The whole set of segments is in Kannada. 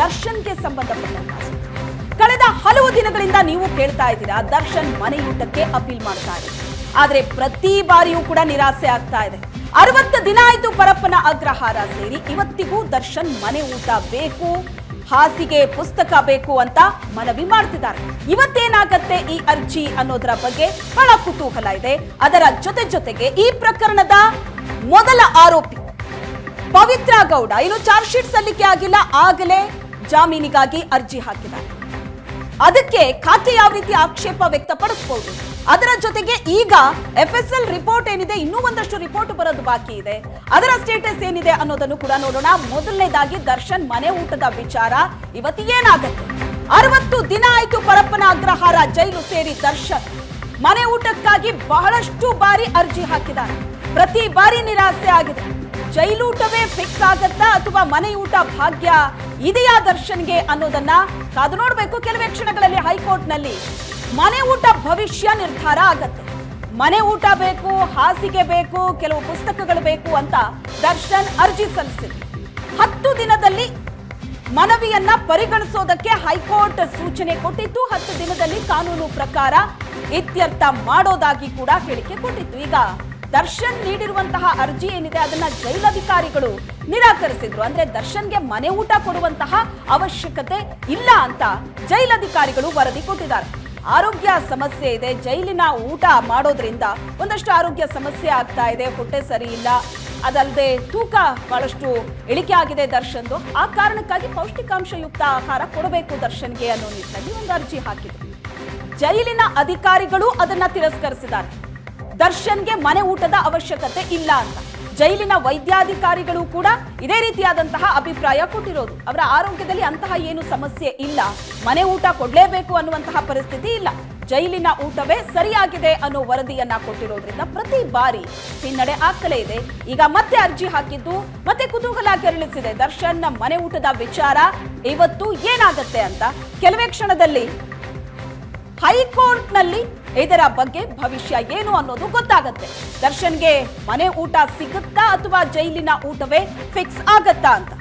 ದರ್ಶನ್ಗೆ ಸಂಬಂಧಪಟ್ಟಂತ. ಕಳೆದ ಹಲವು ದಿನಗಳಿಂದ ನೀವು ಕೇಳ್ತಾ ಇದ್ದೀರಾ, ದರ್ಶನ್ ಮನೆಯೂಟಕ್ಕೆ ಅಪೀಲ್ ಮಾಡ್ತಾ ಇದೆ ಆದರೆ ಪ್ರತಿ ಬಾರಿಯೂ ಕೂಡ ನಿರಾಸೆ ಆಗ್ತಾ ಇದೆ. ಅರವತ್ತು ದಿನ ಆಯ್ತು ಪರಪ್ಪನ ಅಗ್ರಹಾರ ಸೇರಿ, ಇವತ್ತಿಗೂ ದರ್ಶನ್ ಮನೆ ಊಟ ಬೇಕು, ಹಾಸಿಗೆ ಪುಸ್ತಕ ಬೇಕು ಅಂತ ಮನವಿ ಮಾಡ್ತಿದ್ದಾರೆ. ಇವತ್ತೇನಾಗತ್ತೆ ಈ ಅರ್ಜಿ ಅನ್ನೋದರ ಬಗ್ಗೆ ಬಹಳ ಕುತೂಹಲ ಇದೆ. ಅದರ ಜೊತೆ ಜೊತೆಗೆ ಈ ಪ್ರಕರಣದ ಮೊದಲ ಆರೋಪಿ ಪವಿತ್ರ ಗೌಡ, ಇನ್ನು ಚಾರ್ಜ್ ಶೀಟ್ ಸಲ್ಲಿಕೆ ಆಗಿಲ್ಲ, ಆಗಲೇ ಜಾಮೀನಿಗಾಗಿ ಅರ್ಜಿ ಹಾಕಿದ್ದಾರೆ. ಅದಕ್ಕೆ ಖಾತೆ ಯಾವ ರೀತಿ ಆಕ್ಷೇಪ ವ್ಯಕ್ತಪಡಿಸಬಹುದು ಅದರ ಜೊತೆಗೆ ಈಗ ಎಫ್ ಎಸ್ ಎಲ್ ರಿಪೋರ್ಟ್ ಏನಿದೆ, ಇನ್ನೂ ಒಂದಷ್ಟು ರಿಪೋರ್ಟ್ ಬರೋದು ಬಾಕಿ ಇದೆ. ಅದರ ಸ್ಟೇಟಸ್ ಏನಿದೆ ಅನ್ನೋದನ್ನು ಕೂಡ ನೋಡೋಣ. ಮೊದಲನೇದಾಗಿ ದರ್ಶನ್ ಮನೆ ಊಟದ ವಿಚಾರ. ಇವತ್ತು ಏನಾಗುತ್ತೆ ಅರವತ್ತು ದಿನ ಆಯ್ತು ಪರಪ್ಪನ ಅಗ್ರಹಾರ ಜೈಲು ಸೇರಿ ದರ್ಶನ್. ಮನೆ ಊಟಕ್ಕಾಗಿ ಬಹಳಷ್ಟು ಬಾರಿ ಅರ್ಜಿ ಹಾಕಿದ್ದಾರೆ. ಪ್ರತಿ ಬಾರಿ ನಿರಾಸೆ ಆಗಿದೆ. ಜೈಲೂಟವೇ ಫಿಕ್ಸ್ ಆಗತ್ತಾ ಅಥವಾ ಮನೆ ಊಟ ಭಾಗ್ಯ ಇದೆಯಾ ದರ್ಶನ್ಗೆ ಅನ್ನೋದನ್ನ ಕಾದು ನೋಡಬೇಕು ಕೆಲವೇ ಕ್ಷಣಗಳಲ್ಲಿ ಹೈಕೋರ್ಟ್ನಲ್ಲಿ. ಮನೆ ಊಟ ಭವಿಷ್ಯ ನಿರ್ಧಾರ ಆಗತ್ತೆ. ಮನೆ ಊಟ ಬೇಕು, ಹಾಸಿಗೆ ಬೇಕು, ಕೆಲವು ಪುಸ್ತಕಗಳು ಬೇಕು ಅಂತ ದರ್ಶನ್ ಅರ್ಜಿ ಸಲ್ಲಿಸಿದೆ ಹತ್ತು ದಿನದಲ್ಲಿ ಮನವಿಯನ್ನ ಪರಿಗಣಿಸೋದಕ್ಕೆ ಹೈಕೋರ್ಟ್ ಸೂಚನೆ ಕೊಟ್ಟಿತ್ತು ಹತ್ತು ದಿನದಲ್ಲಿ ಕಾನೂನು ಪ್ರಕಾರ ಇತ್ಯರ್ಥ ಮಾಡೋದಾಗಿ ಕೂಡ ಹೇಳಿಕೆ ಕೊಟ್ಟಿತ್ತು ಈಗ ದರ್ಶನ್ ನೀಡಿರುವಂತಹ ಅರ್ಜಿ ಏನಿದೆ ಅದನ್ನ ಜೈಲಧಿಕಾರಿಗಳು ನಿರಾಕರಿಸಿದ್ರು. ಅಂದ್ರೆ ದರ್ಶನ್ಗೆ ಮನೆ ಊಟ ಕೊಡುವಂತಹ ಅವಶ್ಯಕತೆ ಇಲ್ಲ ಅಂತ ಜೈಲಧಿಕಾರಿಗಳು ವರದಿ ಕೊಟ್ಟಿದ್ದಾರೆ. ಆರೋಗ್ಯ ಸಮಸ್ಯೆ ಇದೆ, ಜೈಲಿನ ಊಟ ಮಾಡೋದ್ರಿಂದ ಒಂದಷ್ಟು ಆರೋಗ್ಯ ಸಮಸ್ಯೆ ಆಗ್ತಾ ಇದೆ, ಹೊಟ್ಟೆ ಸರಿ ಇಲ್ಲ. ಅದಲ್ಲದೆ ತೂಕ ಬಹಳಷ್ಟು ಇಳಿಕೆ ಆಗಿದೆ ದರ್ಶನ್ದು. ಆ ಕಾರಣಕ್ಕಾಗಿ ಪೌಷ್ಟಿಕಾಂಶಯುಕ್ತ ಆಹಾರ ಕೊಡಬೇಕು ದರ್ಶನ್ಗೆ ಅನ್ನೋ ನಿಟ್ಟಿನಲ್ಲಿ ಒಂದು ಅರ್ಜಿ ಹಾಕಿದ್ರು. ಜೈಲಿನ ಅಧಿಕಾರಿಗಳು ಅದನ್ನ ತಿರಸ್ಕರಿಸಿದ್ದಾರೆ. ದರ್ಶನ್ಗೆ ಮನೆ ಊಟದ ಅವಶ್ಯಕತೆ ಇಲ್ಲ ಅಂತ. ಜೈಲಿನ ವೈದ್ಯಾಧಿಕಾರಿಗಳು ಕೂಡ ಇದೇ ರೀತಿಯಾದಂತಹ ಅಭಿಪ್ರಾಯ ಕೊಟ್ಟಿರೋದು. ಅವರ ಆರೋಗ್ಯದಲ್ಲಿ ಅಂತಹ ಏನು ಸಮಸ್ಯೆ ಇಲ್ಲ. ಮನೆ ಊಟ ಕೊಡಲೇಬೇಕು ಅನ್ನುವಂತಹ ಪರಿಸ್ಥಿತಿ ಇಲ್ಲ. ಜೈಲಿನ ಊಟವೇ ಸರಿಯಾಗಿದೆ ಅನ್ನೋ ವರದಿಯನ್ನ ಕೊಟ್ಟಿರೋದ್ರಿಂದ ಪ್ರತಿ ಬಾರಿ ಹಿನ್ನಡೆ ಆಗ್ತಲೇ ಇದೆ. ಈಗ ಮತ್ತೆ ಅರ್ಜಿ ಹಾಕಿದ್ದು, ಮತ್ತೆ ಕುತೂಹಲ ಕೆರಳಿಸಿದೆ. ದರ್ಶನ್ ಮನೆ ಊಟದ ವಿಚಾರ ಇವತ್ತು ಏನಾಗತ್ತೆ ಅಂತ. ಕೆಲವೇ ಕ್ಷಣದಲ್ಲಿ ಹೈಕೋರ್ಟ್ನಲ್ಲಿ ಇದರ ಬಗ್ಗೆ ಭವಿಷ್ಯ ಏನು ಅನ್ನೋದು ಗೊತ್ತಾಗತ್ತೆ. ದರ್ಶನ್ಗೆ ಮನೆ ಊಟ ಸಿಗುತ್ತಾ ಅಥವಾ ಜೈಲಿನ ಊಟವೇ ಫಿಕ್ಸ್ ಆಗತ್ತಾ ಅಂತ.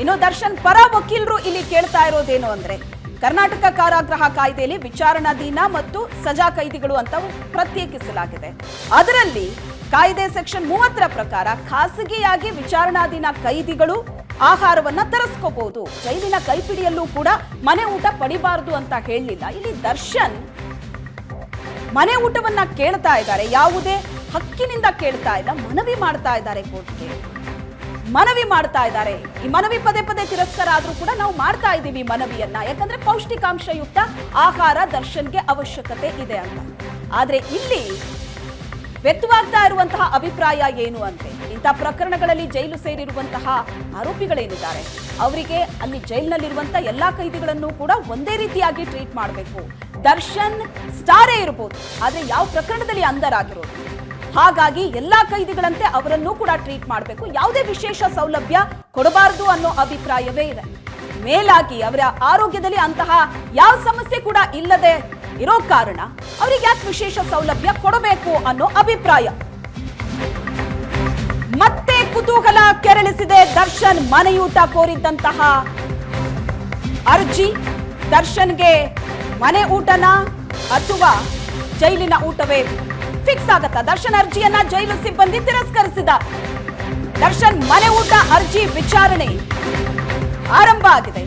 ಇನ್ನು ದರ್ಶನ್ ಪರ ವಕೀಲರು ಇಲ್ಲಿ ಕೇಳ್ತಾ ಇರೋದೇನು ಅಂದ್ರೆ, ಕರ್ನಾಟಕ ಕಾರಾಗೃಹ ಕಾಯ್ದೆಯಲ್ಲಿ ವಿಚಾರಣಾಧೀನ ಮತ್ತು ಸಜಾ ಕೈದಿಗಳು ಅಂತ ಪ್ರತ್ಯೇಕಿಸಲಾಗಿದೆ. ಅದರಲ್ಲಿ ಕಾಯ್ದೆ ಸೆಕ್ಷನ್ ಮೂವತ್ತರ ಪ್ರಕಾರ ಖಾಸಗಿಯಾಗಿ ವಿಚಾರಣಾಧೀನ ಕೈದಿಗಳು ಆಹಾರವನ್ನ ತರಿಸ್ಕೋಬಹುದು ಜೈಲಿನ ಕೈಪಿಡಿಯಲ್ಲೂ ಕೂಡ ಮನೆ ಊಟ ಪಡಿಬಾರದು ಅಂತ ಹೇಳಲಿಲ್ಲ ಇಲ್ಲಿ ದರ್ಶನ್ ಮನೆ ಊಟವನ್ನ ಕೇಳ್ತಾ ಇದ್ದಾರೆ, ಯಾವುದೇ ಹಕ್ಕಿನಿಂದ ಕೇಳ್ತಾ ಇಲ್ಲ, ಮನವಿ ಮಾಡ್ತಾ ಇದ್ದಾರೆ ಕೋರ್ಟ್ಗೆ. ಮನವಿ ಮಾಡ್ತಾ ಇದ್ದಾರೆ. ಈ ಮನವಿ ಪದೇ ಪದೇ ತಿರಸ್ಕಾರ ಆದ್ರೂ ಕೂಡ ನಾವು ಮಾಡ್ತಾ ಇದ್ದೀವಿ ಮನವಿಯನ್ನ. ಯಾಕಂದ್ರೆ ಪೌಷ್ಟಿಕಾಂಶಯುಕ್ತ ಆಹಾರ ದರ್ಶನ್ಗೆ ಅವಶ್ಯಕತೆ ಇದೆ ಅಂತ. ಆದ್ರೆ ಇಲ್ಲಿ ವ್ಯಕ್ತವಾಗ್ತಾ ಇರುವಂತಹ ಅಭಿಪ್ರಾಯ ಏನು ಅಂದ್ರೆ, ಇಂಥ ಪ್ರಕರಣಗಳಲ್ಲಿ ಜೈಲು ಸೇರಿರುವಂತಹ ಆರೋಪಿಗಳೇನಿದ್ದಾರೆ, ಅವರಿಗೆ ಅಲ್ಲಿ ಜೈಲಿನಲ್ಲಿರುವಂತಹ ಎಲ್ಲಾ ಕೈದಿಗಳನ್ನು ಕೂಡ ಒಂದೇ ರೀತಿಯಾಗಿ ಟ್ರೀಟ್ ಮಾಡಬೇಕು. ದರ್ಶನ್ ಸ್ಟಾರೇ ಇರಬಹುದು ಆದ್ರೆ ಯಾವ ಪ್ರಕರಣದಲ್ಲಿ ಅಂಧರಾಗಿರೋದು ಹಾಗಾಗಿ ಎಲ್ಲಾ ಕೈದಿಗಳಂತೆ ಅವರನ್ನು ಕೂಡ ಟ್ರೀಟ್ ಮಾಡಬೇಕು. ಯಾವುದೇ ವಿಶೇಷ ಸೌಲಭ್ಯ ಕೊಡಬಾರದು ಅನ್ನೋ ಅಭಿಪ್ರಾಯವೇ ಇದೆ. ಮೇಲಾಗಿ ಅವರ ಆರೋಗ್ಯದಲ್ಲಿ ಅಂತಹ ಯಾವ ಸಮಸ್ಯೆ ಕೂಡ ಇಲ್ಲದೆ ಇರೋ ಕಾರಣ ಅವರಿಗೆ ಯಾಕೆ ವಿಶೇಷ ಸೌಲಭ್ಯ ಕೊಡಬೇಕು ಅನ್ನೋ ಅಭಿಪ್ರಾಯ. ಮತ್ತೆ ಕುತೂಹಲ ಕೆರಳಿಸಿದೆ ದರ್ಶನ್ ಮನೆಯೂಟ ಕೋರಿದ್ದಂತಹ ಅರ್ಜಿ. ದರ್ಶನ್ಗೆ ಮನೆ ಊಟನ? ಅಥವಾ ಜೈಲಿನ ಊಟವೇ? ಫಿಕ್ಸ್ ಆಗತ್ತ? ದರ್ಶನ್ ಅರ್ಜಿಯನ್ನ ಜೈಲು ಸಿಬ್ಬಂದಿ ತಿರಸ್ಕರಿಸಿದ. ದರ್ಶನ್ ಮನೆ ಊಟ ಅರ್ಜಿ ವಿಚಾರಣೆ ಆರಂಭ ಆಗಿದೆ.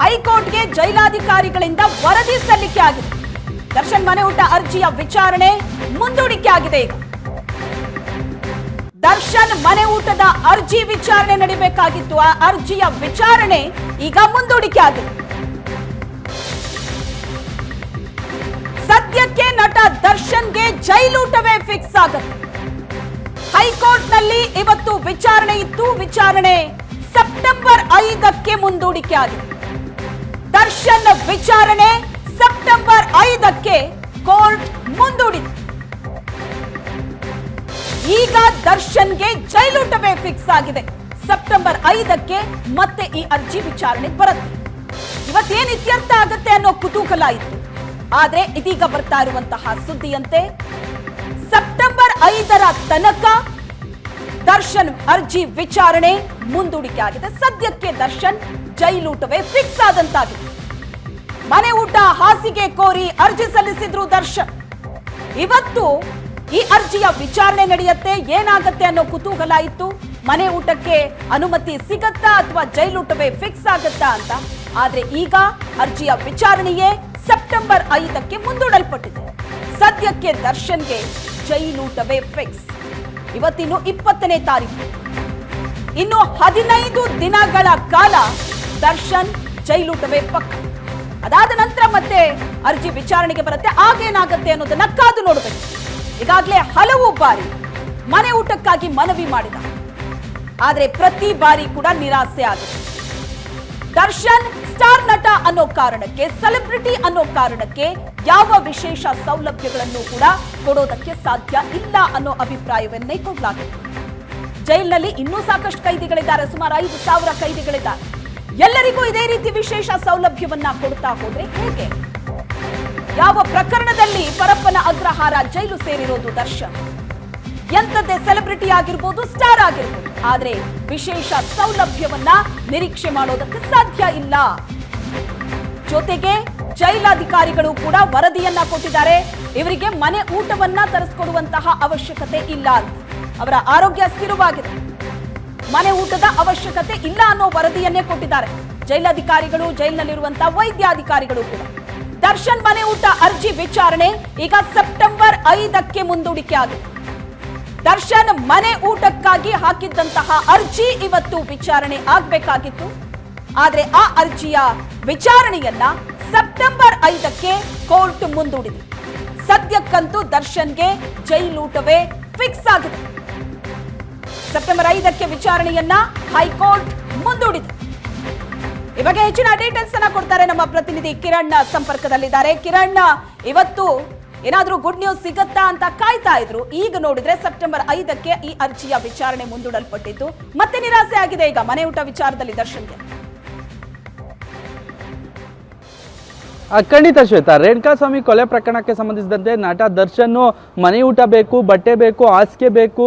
ಹೈಕೋರ್ಟ್ಗೆ ಜೈಲಾಧಿಕಾರಿಗಳಿಂದ ವರದಿ ಸಲ್ಲಿಕೆ ಆಗಿದೆ. ದರ್ಶನ್ ಮನೆ ಊಟ ಅರ್ಜಿಯ ವಿಚಾರಣೆ ಮುಂದೂಡಿಕೆ ಆಗಿದೆ ದರ್ಶನ್ ಮನೆ ಊಟದ ಅರ್ಜಿ ವಿಚಾರಣೆ ನಡಿಬೇಕಾಗಿತ್ತು. ಆ ಅರ್ಜಿಯ ವಿಚಾರಣೆ ಈಗ ಮುಂದೂಡಿಕೆ ಆಗಿದೆ. ಸದ್ಯಕ್ಕೆ ನಟ ದರ್ಶನ್ಗೆ ಜೈಲೂಟವೇ ಫಿಕ್ಸ್ ಆಗುತ್ತೆ. ಹೈಕೋರ್ಟ್ನಲ್ಲಿ ಇವತ್ತು ವಿಚಾರಣೆ ಇತ್ತು ವಿಚಾರಣೆ ಸೆಪ್ಟೆಂಬರ್ ಐದಕ್ಕೆ ಮುಂದೂಡಿಕೆ ಆಗಿದೆ. ದರ್ಶನ್ ವಿಚಾರಣೆ ಸೆಪ್ಟೆಂಬರ್ ಐದಕ್ಕೆ ಕೋರ್ಟ್ ಮುಂದೂಡಿತು ಈಗ ದರ್ಶನ್ಗೆ ಜೈಲೂಟವೇ ಫಿಕ್ಸ್ ಆಗಿದೆ. ಸೆಪ್ಟೆಂಬರ್ ಐದಕ್ಕೆ ಮತ್ತೆ ಈ ಅರ್ಜಿ ವಿಚಾರಣೆ ಬರುತ್ತೆ. ಇವತ್ತೇನು ಇತ್ಯರ್ಥ ಆಗುತ್ತೆ ಅನ್ನೋ ಕುತೂಹಲ ಇತ್ತು. ಆದ್ರೆ ಇದೀಗ ಬರ್ತಾ ಇರುವಂತಹ ಸುದ್ದಿಯಂತೆ ಸೆಪ್ಟೆಂಬರ್ ಐದರ ತನಕ ದರ್ಶನ್ ಅರ್ಜಿ ವಿಚಾರಣೆ ಮುಂದೂಡಿಕೆ ಆಗಿದೆ. ಸದ್ಯಕ್ಕೆ ದರ್ಶನ್ ಜೈಲೂಟವೇ ಫಿಕ್ಸ್ ಆದಂತಾಗಿದೆ. ಮನೆ ಊಟ, ಹಾಸಿಗೆ ಕೋರಿ ಅರ್ಜಿ ಸಲ್ಲಿಸಿದ್ರು ದರ್ಶನ್. ಇವತ್ತು ಈ ಅರ್ಜಿಯ ವಿಚಾರಣೆ ನಡೆಯುತ್ತೆ, ಏನಾಗತ್ತೆ ಅನ್ನೋ ಕುತೂಹಲ ಇತ್ತು. ಮನೆ ಊಟಕ್ಕೆ ಅನುಮತಿ ಸಿಗತ್ತಾ ಅಥವಾ ಜೈಲೂಟವೇ ಫಿಕ್ಸ್ ಆಗತ್ತಾ ಅಂತ. ಆದ್ರೆ ಈಗ ಅರ್ಜಿಯ ವಿಚಾರಣೆಯೇ ಸೆಪ್ಟೆಂಬರ್ ಐದಕ್ಕೆ ಮುಂದೂಡಲ್ಪಟ್ಟಿದೆ. ಸದ್ಯಕ್ಕೆ ದರ್ಶನ್ಗೆ ಜೈಲೂಟವೇ ಫಿಕ್ಸ್. ಇವತ್ತಿನ್ನು ಇಪ್ಪತ್ತನೇ ತಾರೀಕು. ಇನ್ನು ಹದಿನೈದು ದಿನಗಳ ಕಾಲ ದರ್ಶನ್ ಜೈಲೂಟವೇ ಪಕ್ಕ. ಅದಾದ ನಂತರ ಮತ್ತೆ ಅರ್ಜಿ ವಿಚಾರಣೆಗೆ ಬರುತ್ತೆ. ಆಗೇನಾಗುತ್ತೆ ಅನ್ನೋದನ್ನ ಕಾದು ನೋಡಬೇಕು. ಈಗಾಗಲೇ ಹಲವು ಬಾರಿ ಮನೆ ಊಟಕ್ಕಾಗಿ ಮನವಿ ಮಾಡಿದ ಆದರೆ ಪ್ರತಿ ಬಾರಿ ಕೂಡ ನಿರಾಸೆ ಆಗಿದೆ ದರ್ಶನ್, ಸ್ಟಾರ್ ನಟ ಅನ್ನೋ ಕಾರಣಕ್ಕೆ, ಸೆಲೆಬ್ರಿಟಿ ಅನ್ನೋ ಕಾರಣಕ್ಕೆ ಯಾವ ವಿಶೇಷ ಸೌಲಭ್ಯಗಳನ್ನು ಕೂಡ ಕೊಡೋದಕ್ಕೆ ಸಾಧ್ಯ ಇಲ್ಲ ಅನ್ನೋ ಅಭಿಪ್ರಾಯವನ್ನೇ ಕೊಡಲಾಗಿತ್ತು ಜೈಲಿನಲ್ಲಿ ಇನ್ನೂ ಸಾಕಷ್ಟು ಕೈದಿಗಳಿದ್ದಾರೆ, ಸುಮಾರು ಐದು ಸಾವಿರ ಕೈದಿಗಳಿದ್ದಾರೆ. ಎಲ್ಲರಿಗೂ ಇದೇ ರೀತಿ ವಿಶೇಷ ಸೌಲಭ್ಯವನ್ನ ಕೊಡ್ತಾ ಹೋದ್ರೆ ಹೇಗೆ? ಯಾವ ಪ್ರಕರಣದಲ್ಲಿ ಪರಪ್ಪನ ಅಗ್ರಹಾರ ಜೈಲು ಸೇರಿರೋದು ದರ್ಶನ್? ಎಂತದ್ದೇ ಸೆಲೆಬ್ರಿಟಿ ಆಗಿರ್ಬೋದು ಸ್ಟಾರ್ ಆಗಿರ್ಬೋದು. ಆದರೆ ವಿಶೇಷ ಸೌಲಭ್ಯವನ್ನ ನಿರೀಕ್ಷೆ ಮಾಡೋದಕ್ಕೆ ಸಾಧ್ಯ ಇಲ್ಲ. ಜೊತೆಗೆ ಜೈಲಾಧಿಕಾರಿಗಳು ಕೂಡ ವರದಿಯನ್ನ ಕೊಟ್ಟಿದ್ದಾರೆ. ಇವರಿಗೆ ಮನೆ ಊಟವನ್ನ ತರಿಸ್ಕೊಡುವಂತಹ ಅವಶ್ಯಕತೆ ಇಲ್ಲ ಅಂತ. ಅವರ ಆರೋಗ್ಯ ಸ್ಥಿರವಾಗಿದೆ. ಮನೆ ಊಟದ ಅವಶ್ಯಕತೆ ಇಲ್ಲ ಅನ್ನೋ ವರದಿಯನ್ನೇ ಕೊಟ್ಟಿದ್ದಾರೆ. ಜೈಲಾಧಿಕಾರಿಗಳು ಜೈಲಿನಲ್ಲಿರುವಂತಹ ವೈದ್ಯಾಧಿಕಾರಿಗಳು ಕೂಡ. ದರ್ಶನ್ ಮನೆ ಊಟ ಅರ್ಜಿ ವಿಚಾರಣೆ ಈಗ ಸೆಪ್ಟೆಂಬರ್ ಐದಕ್ಕೆ ಮುಂದೂಡಿಕೆ ಆಗಿದೆ. ದರ್ಶನ್ ಮನೆ ಊಟಕ್ಕಾಗಿ ಹಾಕಿದ್ದಂತಹ ಅರ್ಜಿ ಇವತ್ತು ವಿಚಾರಣೆ ಆಗಬೇಕಾಗಿತ್ತು. ಆದರೆ ಆ ಅರ್ಜಿಯ ವಿಚಾರಣೆಯನ್ನ ಸೆಪ್ಟೆಂಬರ್ ಐದಕ್ಕೆ ಕೋರ್ಟ್ ಮುಂದೂಡಿದೆ. ಸದ್ಯಕ್ಕಂತೂ ದರ್ಶನ್ಗೆ ಜೈಲೂಟವೇ ಫಿಕ್ಸ್ ಆಗಿದೆ. ಸೆಪ್ಟೆಂಬರ್ ಐದಕ್ಕೆ ವಿಚಾರಣೆಯನ್ನ ಹೈಕೋರ್ಟ್ ಮುಂದೂಡಿದೆ. ಈ ಬಗ್ಗೆ ಹೆಚ್ಚಿನ ಡೀಟೇಲ್ಸ್ ಅನ್ನ ಕೊಡ್ತಾರೆ ನಮ್ಮ ಪ್ರತಿನಿಧಿ ಕಿರಣ್ ಸಂಪರ್ಕದಲ್ಲಿದ್ದಾರೆ. ಕಿರಣ್ ಇವತ್ತು ಏನಾದ್ರೂ ಗುಡ್ ನ್ಯೂಸ್ ಸಿಗತ್ತಾ ಅಂತ ಕಾಯ್ತಾ ಇದ್ರು. ಈಗ ನೋಡಿದ್ರೆ ಸೆಪ್ಟೆಂಬರ್ ಐದಕ್ಕೆ ಈ ಅರ್ಜಿಯ ವಿಚಾರಣೆ ಮುಂದೂಡಲ್ಪಟ್ಟಿದ್ದು. ಮತ್ತೆ ನಿರಾಸೆ ಆಗಿದೆ ಈಗ ಮನೆ ಊಟ ವಿಚಾರದಲ್ಲಿ ದರ್ಶನ್ಗೆ. ಖಂಡಿತ ಶ್ವೇತಾ, ರೇಣುಕಾಸ್ವಾಮಿ ಕೊಲೆ ಪ್ರಕರಣಕ್ಕೆ ಸಂಬಂಧಿಸಿದಂತೆ ನಟ ದರ್ಶನ್ ಮನೆ ಊಟ ಬೇಕು, ಬಟ್ಟೆ ಬೇಕು, ಹಾಸಿಗೆ ಬೇಕು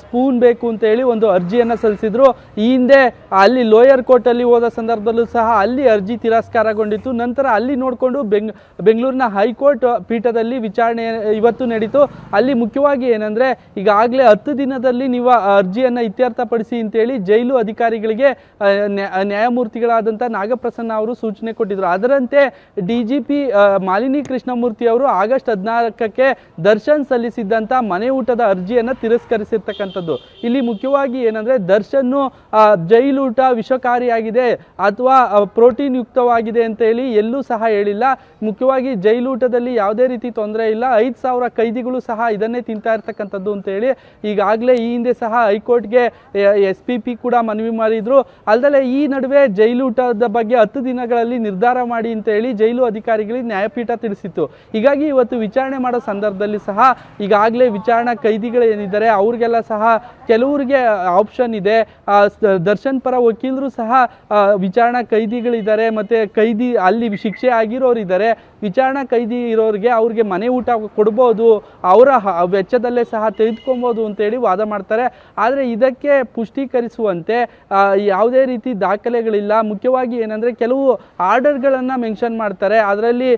ಸ್ಪೂನ್ ಬೇಕು ಅಂತ ಹೇಳಿ ಒಂದು ಅರ್ಜಿಯನ್ನು ಸಲ್ಲಿಸಿದ್ರು. ಈ ಹಿಂದೆ ಅಲ್ಲಿ ಲೋಯರ್ ಕೋರ್ಟಲ್ಲಿ ಹೋದ ಸಂದರ್ಭದಲ್ಲೂ ಸಹ ಅಲ್ಲಿ ಅರ್ಜಿ ತಿರಸ್ಕಾರಗೊಂಡಿತ್ತು. ನಂತರ ಅಲ್ಲಿ ನೋಡಿಕೊಂಡು ಬೆಂಗ್, ಬೆಂಗಳೂರಿನ ಹೈಕೋರ್ಟ್ ಪೀಠದಲ್ಲಿ ವಿಚಾರಣೆ ಇವತ್ತು ನಡೀತು. ಅಲ್ಲಿ ಮುಖ್ಯವಾಗಿ ಏನಂದರೆ, ಈಗಾಗಲೇ ಹತ್ತು ದಿನದಲ್ಲಿ ನೀವು ಅರ್ಜಿಯನ್ನು ಇತ್ಯರ್ಥಪಡಿಸಿ ಅಂತೇಳಿ ಜೈಲು ಅಧಿಕಾರಿಗಳಿಗೆ ನ್ಯಾಯಮೂರ್ತಿಗಳಾದಂಥ ನಾಗಪ್ರಸನ್ನ ಅವರು ಸೂಚನೆ ಕೊಟ್ಟಿದ್ರು. ಅದರಂತೆ ಡಿ ಪಿ ಮಾಲಿನಿ ಕೃಷ್ಣಮೂರ್ತಿ ಅವರು ಆಗಸ್ಟ್ ಹದಿನಾಲ್ಕಕ್ಕೆ ದರ್ಶನ್ ಸಲ್ಲಿಸಿದ್ದಂಥ ಮನೆ ಊಟದ ಅರ್ಜಿಯನ್ನು ತಿರಸ್ಕರಿಸಿರ್ತಕ್ಕಂಥದ್ದು. ಇಲ್ಲಿ ಮುಖ್ಯವಾಗಿ ಏನಂದರೆ ದರ್ಶನ್ನು ಜೈಲೂಟ ವಿಷಕಾರಿಯಾಗಿದೆ ಅಥವಾ ಪ್ರೋಟೀನ್ ಯುಕ್ತವಾಗಿದೆ ಅಂತ ಹೇಳಿ ಎಲ್ಲೂ ಸಹ ಹೇಳಿಲ್ಲ. ಮುಖ್ಯವಾಗಿ ಜೈಲೂಟದಲ್ಲಿ ಯಾವುದೇ ರೀತಿ ತೊಂದರೆ ಇಲ್ಲ. ಐದು ಸಾವಿರ ಕೈದಿಗಳು ಸಹ ಇದನ್ನೇ ತಿಂತಾ ಇರ್ತಕ್ಕಂಥದ್ದು ಅಂತ ಹೇಳಿ ಈಗಾಗಲೇ ಈ ಹಿಂದೆ ಸಹ ಹೈಕೋರ್ಟ್ಗೆ ಎಸ್ ಪಿ ಪಿ ಕೂಡ ಮನವಿ ಮಾಡಿದ್ರು. ಅಲ್ಲದೆ ಈ ನಡುವೆ ಜೈಲೂಟದ ಬಗ್ಗೆ ಹತ್ತು ದಿನಗಳಲ್ಲಿ ನಿರ್ಧಾರ ಮಾಡಿ ಅಂತ ಹೇಳಿ ಜೈಲು ಅಧಿಕಾರಿಗಳಿಗೆ ನ್ಯಾಯಪೀಠ ತಿಳಿಸಿತ್ತು. ಹೀಗಾಗಿ ಇವತ್ತು ವಿಚಾರಣೆ ಮಾಡೋ ಸಂದರ್ಭದಲ್ಲಿ ಸಹ ಈಗಾಗಲೇ ವಿಚಾರಣಾ ಕೈದಿಗಳು ಏನಿದ್ದಾರೆ, ಅವ್ರಿಗೆಲ್ಲ ಸಹ ಕೆಲವರಿಗೆ ಆಪ್ಷನ್ ಇದೆ. ದರ್ಶನ್ ಪರ ವಕೀಲರು ಸಹ ವಿಚಾರಣಾ ಕೈದಿಗಳಿದ್ದಾರೆ, ಮತ್ತು ಕೈದಿ ಅಲ್ಲಿ ಶಿಕ್ಷೆ ಆಗಿರೋರಿದ್ದಾರೆ ವಿಚಾರಣಾ ಕೈದಿ ಇರೋರಿಗೆ ಅವ್ರಿಗೆ ಮನೆ ಊಟ ಕೊಡ್ಬೋದು, ಅವರ ವೆಚ್ಚದಲ್ಲೇ ಸಹ ತೆಗೆದುಕೊಬೋದು ಅಂತೇಳಿ ವಾದ ಮಾಡ್ತಾರೆ. ಆದರೆ ಇದಕ್ಕೆ ಪುಷ್ಟೀಕರಿಸುವಂತೆ ಯಾವುದೇ ರೀತಿ ದಾಖಲೆಗಳಿಲ್ಲ. ಮುಖ್ಯವಾಗಿ ಏನಂದರೆ ಕೆಲವು ಆರ್ಡರ್ಗಳನ್ನು ಮೆನ್ಷನ್ ಮಾಡ್ತಾರೆ. ಅದರಲ್ಲಿ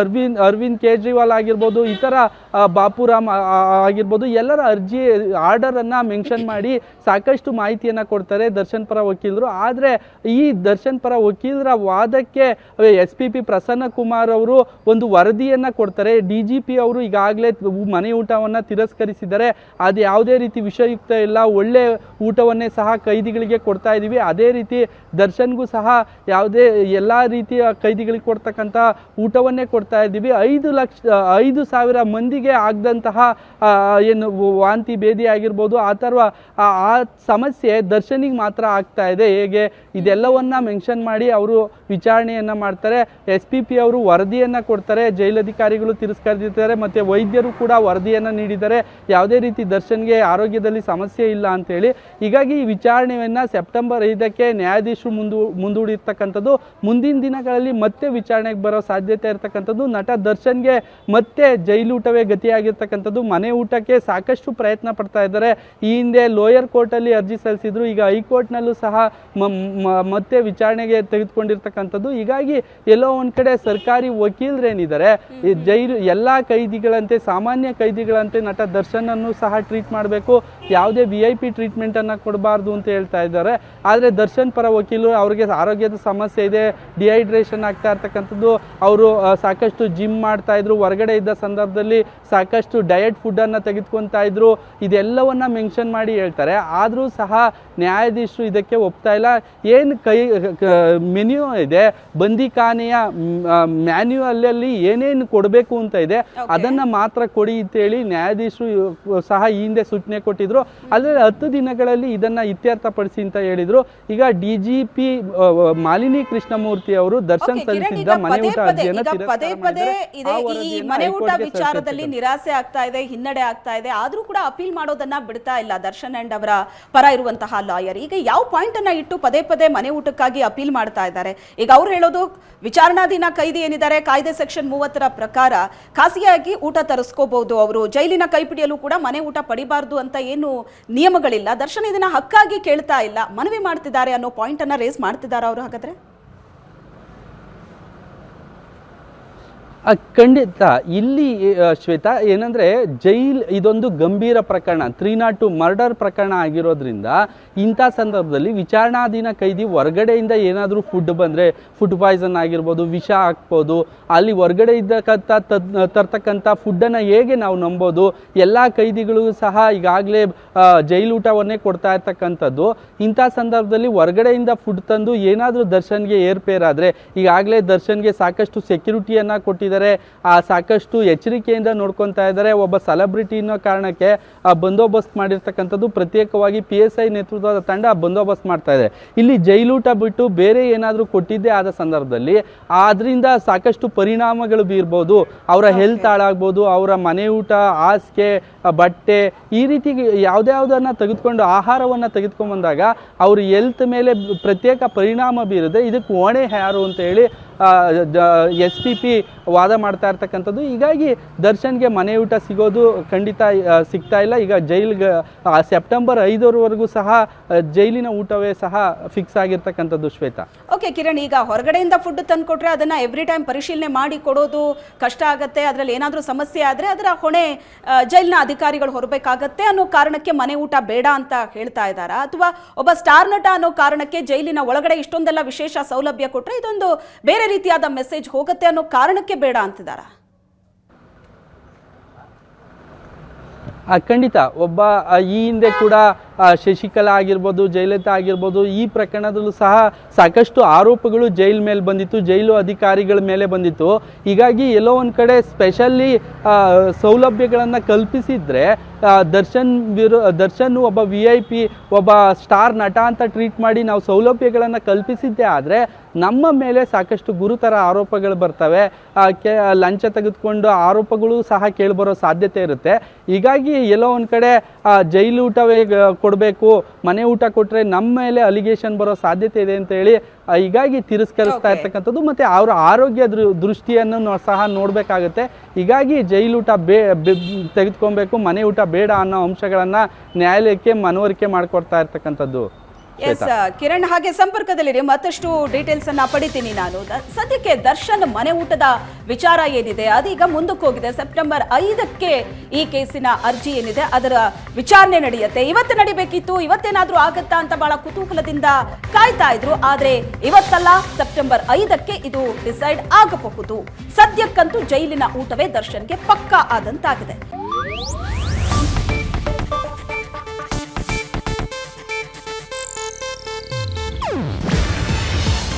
ಅರವಿಂದ್ ಅರವಿಂದ್ ಕೇಜ್ರಿವಾಲ್ ಆಗಿರ್ಬೋದು, ಇತರ ಬಾಪುರಾಮ್ ಆಗಿರ್ಬೋದು, ಎಲ್ಲರ ಅರ್ಜಿ ಆರ್ಡರನ್ನು ಮೆನ್ಷನ್ ಮಾಡಿ ಸಾಕಷ್ಟು ಮಾಹಿತಿಯನ್ನು ಕೊಡ್ತಾರೆ ದರ್ಶನ್ ಪರ ವಕೀಲರು. ಆದರೆ ಈ ದರ್ಶನ್ ಪರ ವಕೀಲರ ವಾದಕ್ಕೆ S P P Prasanna Kumar ಅವರು ಒಂದು ವರದಿಯನ್ನು ಕೊಡ್ತಾರೆ. ಡಿ ಜಿ ಪಿ ಅವರು ಈಗಾಗಲೇ ಮನೆ ಊಟವನ್ನು ತಿರಸ್ಕರಿಸಿದ್ದಾರೆ. ಅದು ಯಾವುದೇ ರೀತಿ ವಿಷಯುಕ್ತ ಇಲ್ಲ. ಒಳ್ಳೆ ಊಟವನ್ನೇ ಸಹ ಕೈದಿಗಳಿಗೆ ಕೊಡ್ತಾ ಇದ್ದೀವಿ ಅದೇ ರೀತಿ ದರ್ಶನ್ಗೂ ಸಹ ಯಾವುದೇ ಎಲ್ಲ ರೀತಿಯ ಕೈದಿಗಳಿಗೆ ಕೊಡ್ತಕ್ಕಂಥ ಊಟವನ್ನೇ ಕೊಡ್ತಾ ಇದ್ದೀವಿ. ಐದು ಲಕ್ಷ, ಐದು ಸಾವಿರ ಮಂದಿಗೆ ಆಗದಂತಹ ಏನು ವಾಂತಿ ಭೇದಿ ಆಗಿರ್ಬೋದು, ಆ ಥರ, ಆ ಆ ಸಮಸ್ಯೆ ದರ್ಶನಿಗೆ ಮಾತ್ರ ಆಗ್ತಾ ಇದೆ. ಹೇಗೆ? ಇದೆಲ್ಲವನ್ನ ಮೆನ್ಷನ್ ಮಾಡಿ ಅವರು ವಿಚಾರಣೆಯನ್ನು ಮಾಡ್ತಾರೆ. ಎಸ್ ಪಿ ಪಿ ಅವರು ವರದಿಯನ್ನು ಕೊಡ್ತಾರೆ. ಜೈಲಧಿಕಾರಿಗಳು ತಿರಸ್ಕರಿಸಿದ್ದಾರೆ ಮತ್ತು ವೈದ್ಯರು ಕೂಡ ವರದಿಯನ್ನು ನೀಡಿದ್ದಾರೆ. ಯಾವುದೇ ರೀತಿ ದರ್ಶನ್ಗೆ ಆರೋಗ್ಯದಲ್ಲಿ ಸಮಸ್ಯೆ ಇಲ್ಲ ಅಂತೇಳಿ ಹೀಗಾಗಿ ಈ ವಿಚಾರಣೆಯನ್ನು ಸೆಪ್ಟೆಂಬರ್ ಐದಕ್ಕೆ ನ್ಯಾಯಾಧೀಶರು ಮುಂದೂ, ಮುಂದೂಡಿರ್ತಕ್ಕಂಥದ್ದು ಮುಂದಿನ ದಿನಗಳಲ್ಲಿ ಮತ್ತೆ ವಿಚಾರಣೆ ವಿಚಾರಣೆಗೆ ಬರೋ ಸಾಧ್ಯತೆ ಇರತಕ್ಕಂಥದ್ದು ನಟ ದರ್ಶನ್ಗೆ ಮತ್ತೆ ಜೈಲೂಟವೇ ಗತಿಯಾಗಿರ್ತಕ್ಕಂಥದ್ದು. ಮನೆ ಊಟಕ್ಕೆ ಸಾಕಷ್ಟು ಪ್ರಯತ್ನ ಪಡ್ತಾ ಇದ್ದಾರೆ. ಈ ಹಿಂದೆ ಲೋಯರ್ ಕೋರ್ಟಲ್ಲಿ ಅರ್ಜಿ ಸಲ್ಲಿಸಿದ್ರು. ಈಗ ಹೈಕೋರ್ಟ್ನಲ್ಲೂ ಸಹ ಮತ್ತೆ ವಿಚಾರಣೆಗೆ ತೆಗೆದುಕೊಂಡಿರ್ತಕ್ಕಂಥದ್ದು. ಹೀಗಾಗಿ ಎಲ್ಲೋ ಒಂದು ಕಡೆ ಸರ್ಕಾರಿ ವಕೀಲರೇನಿದ್ದಾರೆ ಜೈಲು ಎಲ್ಲ ಕೈದಿಗಳಂತೆ, ಸಾಮಾನ್ಯ ಕೈದಿಗಳಂತೆ ನಟ ದರ್ಶನ್ ಅನ್ನು ಸಹ ಟ್ರೀಟ್ ಮಾಡಬೇಕು. ಯಾವುದೇ ವಿ ಐ ಪಿ ಟ್ರೀಟ್ಮೆಂಟ್ ಅನ್ನ ಕೊಡಬಾರ್ದು ಅಂತ ಹೇಳ್ತಾ ಇದ್ದಾರೆ. ಆದರೆ ದರ್ಶನ್ ಪರ ವಕೀಲರು ಅವರಿಗೆ ಆರೋಗ್ಯದ ಸಮಸ್ಯೆ ಇದೆ, ಡಿಹೈಡ್ರೇಷನ್ ಆಗ್ತಾ ಇರ್ತಕ್ಕಂಥದ್ದು. ಅವರು ಸಾಕಷ್ಟು ಜಿಮ್ ಮಾಡ್ತಾ ಇದ್ರು. ಹೊರಗಡೆ ಇದ್ದ ಸಂದರ್ಭದಲ್ಲಿ ಸಾಕಷ್ಟು ಡಯಟ್ ಫುಡ್ ಅನ್ನ ತೆಗೆದುಕೊಂತಾ ಇದ್ರು. ಇದೆಲ್ಲವನ್ನ ಮೆನ್ಷನ್ ಮಾಡಿ ಹೇಳ್ತಾರೆ. ಆದರೂ ಸಹ ನ್ಯಾಯಾಧೀಶರು ಇದಕ್ಕೆ ಒಪ್ತಾ ಇಲ್ಲ. ಏನು ಕೈ ಮೆನ್ಯೂ ಇದೆ ಬಂದಿಖಾನೆಯ ಅಲ್ಲಿ ಏನೇನು ಕೊಡಬೇಕು ಅಂತ ಇದೆ ಅದನ್ನ ಮಾತ್ರ ಕೊಡಿ ಅಂತೇಳಿ ನ್ಯಾಯಾಧೀಶರು ಸಹ ಈ ಹಿಂದೆ ಸೂಚನೆ ಕೊಟ್ಟಿದ್ರು. ಅದರಲ್ಲಿ ಹತ್ತು ದಿನಗಳಲ್ಲಿ ಇದನ್ನ ಇತ್ಯರ್ಥಪಡಿಸಿ ಅಂತ ಹೇಳಿದರು. ಈಗ D G P Malini Krishnamurthy ಅವರು ದರ್ಶನ್ ಸಲ್ಲಿಸಿದ್ದ ಮನೆ ಪದೇ ಊಟ ಪದೇ ಈಗ ಪದೇ ಪದೇ ಇದೆ ಈ ಮನೆ ಊಟ ವಿಚಾರದಲ್ಲಿ ನಿರಾಸೆ ಆಗ್ತಾ ಇದೆ ಹಿನ್ನಡೆ ಆಗ್ತಾ ಇದೆ ಆದ್ರೂ ಕೂಡ ಅಪೀಲ್ ಮಾಡೋದನ್ನ ಬಿಡ್ತಾ ಇಲ್ಲ ದರ್ಶನ್ ಅಂಡ್ ಅವರ ಪರ ಇರುವಂತಹ ಲಾಯರ್. ಈಗ ಯಾವ ಪಾಯಿಂಟ್ ಅನ್ನ ಇಟ್ಟು ಪದೇ ಪದೇ ಮನೆ ಊಟಕ್ಕಾಗಿ ಅಪೀಲ್ ಮಾಡ್ತಾ ಇದ್ದಾರೆ? ಈಗ ಅವ್ರು ಹೇಳೋದು ವಿಚಾರಣಾಧೀನ ಕೈದಿ ಏನಿದ್ದಾರೆ ಕಾಯ್ದೆ ಸೆಕ್ಷನ್ ಮೂವತ್ತರ ಪ್ರಕಾರ ಖಾಸಗಿಯಾಗಿ ಊಟ ತರಿಸ್ಕೋಬಹುದು ಅವರು. ಜೈಲಿನ ಕೈಪಿಡಿಯಲು ಕೂಡ ಮನೆ ಊಟ ಪಡಿಬಾರ್ದು ಅಂತ ಏನು ನಿಯಮಗಳಿಲ್ಲ. ದರ್ಶನ್ ಇದನ್ನ ಹಕ್ಕಾಗಿ ಕೇಳ್ತಾ ಇಲ್ಲ. ಮನವಿ ಮಾಡ್ತಿದ್ದಾರೆ ಅನ್ನೋ ಪಾಯಿಂಟ್ ಅನ್ನ ರೇಸ್ ಮಾಡ್ತಿದ್ದಾರೆ ಅವರು ಹಾಗಾದ್ರೆ? ಖಂಡಿತ. ಇಲ್ಲಿ ಶ್ವೇತಾ, ಏನಂದ್ರೆ ಜೈಲ್ ಇದೊಂದು ಗಂಭೀರ ಪ್ರಕರಣ. ತ್ರೀ ನಾಟ್ ಟು ಮರ್ಡರ್ ಪ್ರಕರಣ ಆಗಿರೋದ್ರಿಂದ ಇಂಥ ಸಂದರ್ಭದಲ್ಲಿ ವಿಚಾರಣಾಧೀನ ಕೈದಿ ಹೊರಗಡೆಯಿಂದ ಏನಾದರೂ ಫುಡ್ ಬಂದರೆ ಫುಡ್ ಪಾಯ್ಸನ್ ಆಗಿರ್ಬೋದು, ವಿಷ ಹಾಕ್ಬೋದು, ಅಲ್ಲಿ ಹೊರಗಡೆ ಇದ್ದಕ್ಕಂಥ ತರ್ತಕ್ಕಂಥ ಫುಡ್ಡನ್ನು ಹೇಗೆ ನಾವು ನಂಬೋದು, ಎಲ್ಲ ಕೈದಿಗಳಿಗೂ ಸಹ ಈಗಾಗಲೇ ಜೈಲೂಟವನ್ನೇ ಕೊಡ್ತಾ ಇರ್ತಕ್ಕಂಥದ್ದು. ಇಂಥ ಸಂದರ್ಭದಲ್ಲಿ ಹೊರಗಡೆಯಿಂದ ಫುಡ್ ತಂದು ಏನಾದರೂ ದರ್ಶನ್ಗೆ ಏರ್ಪೇರಾದರೆ ಈಗಾಗಲೇ ದರ್ಶನ್ಗೆ ಸಾಕಷ್ಟು ಸೆಕ್ಯೂರಿಟಿಯನ್ನು ಕೊಟ್ಟಿದ್ದಾರೆ. ಆ ಸಾಕಷ್ಟು ಎಚ್ಚರಿಕೆಯಿಂದ ನೋಡ್ಕೊತಾ ಇದ್ದಾರೆ. ಒಬ್ಬ ಸೆಲೆಬ್ರಿಟಿ ಅನ್ನೋ ಕಾರಣಕ್ಕೆ ಆ ಬಂದೋಬಸ್ತ್ ಮಾಡಿರ್ತಕ್ಕಂಥದ್ದು ಪ್ರತ್ಯೇಕವಾಗಿ ಪಿ ಎಸ್ ಐ ನೇತೃತ್ವದ ತಂಡ ಬಂದೋಬಸ್ತ್ ಮಾಡ್ತಾ ಇದೆ. ಇಲ್ಲಿ ಜೈಲೂಟ ಬಿಟ್ಟು ಬೇರೆ ಏನಾದರೂ ಕೊಟ್ಟಿದ್ದೇ ಆದ ಸಂದರ್ಭದಲ್ಲಿ ಆದ್ರಿಂದ ಸಾಕಷ್ಟು ಪರಿಣಾಮಗಳು ಬೀರ್ಬೋದು. ಅವರ ಹೆಲ್ತ್ ಹಾಳಾಗ್ಬೋದು ಅವರ ಮನೆ ಊಟ ಹಾಸಿಗೆ ಬಟ್ಟೆ ಈ ರೀತಿ ಯಾವುದ್ಯಾವುದನ್ನು ತೆಗೆದುಕೊಂಡು ಆಹಾರವನ್ನು ತೆಗೆದುಕೊಂಡು ಬಂದಾಗ ಅವ್ರ ಹೆಲ್ತ್ ಮೇಲೆ ಪ್ರತ್ಯೇಕ ಪರಿಣಾಮ ಬೀರಿದೆ ಇದಕ್ಕೆ ಓಣೆ ಯಾರು ಅಂತ ಹೇಳಿ ಎಸ್ ಪಿ ಪಿ ವಾದ ಮಾಡ್ತಾ ಇರ್ತಕ್ಕಂಥದ್ದು. ಹೀಗಾಗಿ ದರ್ಶನ್ಗೆ ಮನೆ ಊಟ ಸಿಗೋದು ಖಂಡಿತ ಸಿಗ್ತಾ ಇಲ್ಲ. ಈಗ ಜೈಲ್ಗೆ ಸೆಪ್ಟೆಂಬರ್ ಐದರವರೆಗೂ ಸಹ ಜೈಲಿನ ಊಟವೇ ಸಹ ಫಿಕ್ಸ್ ಆಗಿರ್ತಕ್ಕಂಥದ್ದು ಶ್ವೇತಾ. ಓಕೆ, ಕಿರಣ್, ಈಗ ಹೊರಗಡೆಯಿಂದ ಫುಡ್ ತಂದ್ಕೊಟ್ರೆ ಅದನ್ನ ಎವ್ರಿ ಟೈಮ್ ಪರಿಶೀಲನೆ ಮಾಡಿ ಕೊಡೋದು ಕಷ್ಟ ಆಗುತ್ತೆ, ಅದರಲ್ಲಿ ಏನಾದರೂ ಸಮಸ್ಯೆ ಆದರೆ ಅದರ ಹೊಣೆ ಜೈಲಿನ ಅಧಿಕಾರಿಗಳು ಹೊರಬೇಕಾಗತ್ತೆ ಅನ್ನೋ ಕಾರಣಕ್ಕೆ ಮನೆ ಊಟ ಬೇಡ ಅಂತ ಹೇಳ್ತಾ ಇದ್ದಾರಾ? ಅಥವಾ ಒಬ್ಬ ಸ್ಟಾರ್ ನಟ ಅನ್ನೋ ಕಾರಣಕ್ಕೆ ಜೈಲಿನ ಒಳಗಡೆ ಇಷ್ಟೊಂದೆಲ್ಲ ವಿಶೇಷ ಸೌಲಭ್ಯ ಕೊಟ್ಟರೆ ಇದೊಂದು ಬೇರೆ ರೀತಿಯಾದ ಮೆಸೇಜ್ ಹೋಗುತ್ತೆ ಅನ್ನೋ ಕಾರಣಕ್ಕೆ ಬೇಡ ಅಂತಿದ್ದಾರೆ ಖಂಡಿತ. ಒಬ್ಬ ಈ ಹಿಂದೆ ಕೂಡ ಶಶಿಕಲಾ ಆಗಿರ್ಬೋದು, ಜಯಲಲಿತಾ ಆಗಿರ್ಬೋದು, ಈ ಪ್ರಕರಣದಲ್ಲೂ ಸಹ ಸಾಕಷ್ಟು ಆರೋಪಗಳು ಜೈಲ್ ಮೇಲೆ ಬಂದಿತ್ತು, ಜೈಲು ಅಧಿಕಾರಿಗಳ ಮೇಲೆ ಬಂದಿತ್ತು. ಹೀಗಾಗಿ ಎಲ್ಲೋ ಒಂದು ಕಡೆ ಸ್ಪೆಷಲಿ ಸೌಲಭ್ಯಗಳನ್ನು ಕಲ್ಪಿಸಿದ್ರೆ ದರ್ಶನ್ ವಿರು, ದರ್ಶನ್ ಒಬ್ಬ ವಿ ಐ ಪಿ ಒಬ್ಬ ಸ್ಟಾರ್ ನಟ ಅಂತ ಟ್ರೀಟ್ ಮಾಡಿ ನಾವು ಸೌಲಭ್ಯಗಳನ್ನು ಕಲ್ಪಿಸಿದ್ದೇ ಆದರೆ ನಮ್ಮ ಮೇಲೆ ಸಾಕಷ್ಟು ಗುರುತರ ಆರೋಪಗಳು ಬರ್ತವೆ. ಕೆ ಲಂಚ ತೆಗೆದುಕೊಂಡು ಆರೋಪಗಳು ಸಹ ಕೇಳಿಬರೋ ಸಾಧ್ಯತೆ ಇರುತ್ತೆ. ಹೀಗಾಗಿ ಎಲ್ಲೋ ಒಂದು ಕಡೆ ಜೈಲು ಊಟವೇ ಕೊಡಬೇಕು ಮನೆ ಊಟ ಕೊಟ್ಟರೆ ನಮ್ಮ ಮೇಲೆ ಅಲಿಗೇಷನ್ ಬರೋ ಸಾಧ್ಯತೆ ಇದೆ ಅಂತ ಹೇಳಿ ಹೀಗಾಗಿ ತಿರಸ್ಕರಿಸ್ತಾ. ಇರ್ತಕ್ಕಂಥದ್ದು ಮತ್ತು ಅವರ ಆರೋಗ್ಯ ದೃ- ದೃಷ್ಟಿಯನ್ನು ಸಹ ನೋಡಬೇಕಾಗುತ್ತೆ. ಹೀಗಾಗಿ ಜೈಲೂಟ ಬೆ- ತೆಗೆದುಕೊಬೇಕು ಮನೆ ಊಟ ಬೇಡ ಅನ್ನೋ ಅಂಶಗಳನ್ನು ನ್ಯಾಯಾಲಯಕ್ಕೆ ಮನವರಿಕೆ ಮಾಡಿಕೊಡ್ತಾ ಇರ್ತಕ್ಕಂಥದ್ದು. ಎಸ್ ಕಿರಣ್, ಹಾಗೆ ಸಂಪರ್ಕದಲ್ಲಿರಿ. ಮತ್ತಷ್ಟು ಡೀಟೇಲ್ಸ್ ಅನ್ನ ಪಡಿತೀನಿ ನಾನು. ಸದ್ಯಕ್ಕೆ ದರ್ಶನ್ ಮನೆ ಊಟದ ವಿಚಾರ ಏನಿದೆ? ಅದೀಗ ಮುಂದಕ್ಕೆ ಹೋಗಿದೆ. ಸೆಪ್ಟೆಂಬರ್ ಐದಕ್ಕೆ ಈ ಕೇಸಿನ ಅರ್ಜಿ ಏನಿದೆ? ಅದರ ವಿಚಾರಣೆ ನಡೆಯುತ್ತೆ. ಇವತ್ತು ನಡಿಬೇಕಿತ್ತು. ಇವತ್ತೇನಾದ್ರೂ ಆಗತ್ತಾ ಅಂತ ಬಹಳ ಕುತೂಹಲದಿಂದ ಕಾಯ್ತಾ ಇದ್ರು. ಆದ್ರೆ ಇವತ್ತಲ್ಲ, ಸೆಪ್ಟೆಂಬರ್ ಐದಕ್ಕೆ ಇದು ಡಿಸೈಡ್ ಆಗಬಹುದು. ಸದ್ಯಕ್ಕಂತೂ ಜೈಲಿನ ಊಟವೇ ದರ್ಶನ್ಗೆ ಪಕ್ಕಾ ಆದಂತಾಗಿದೆ.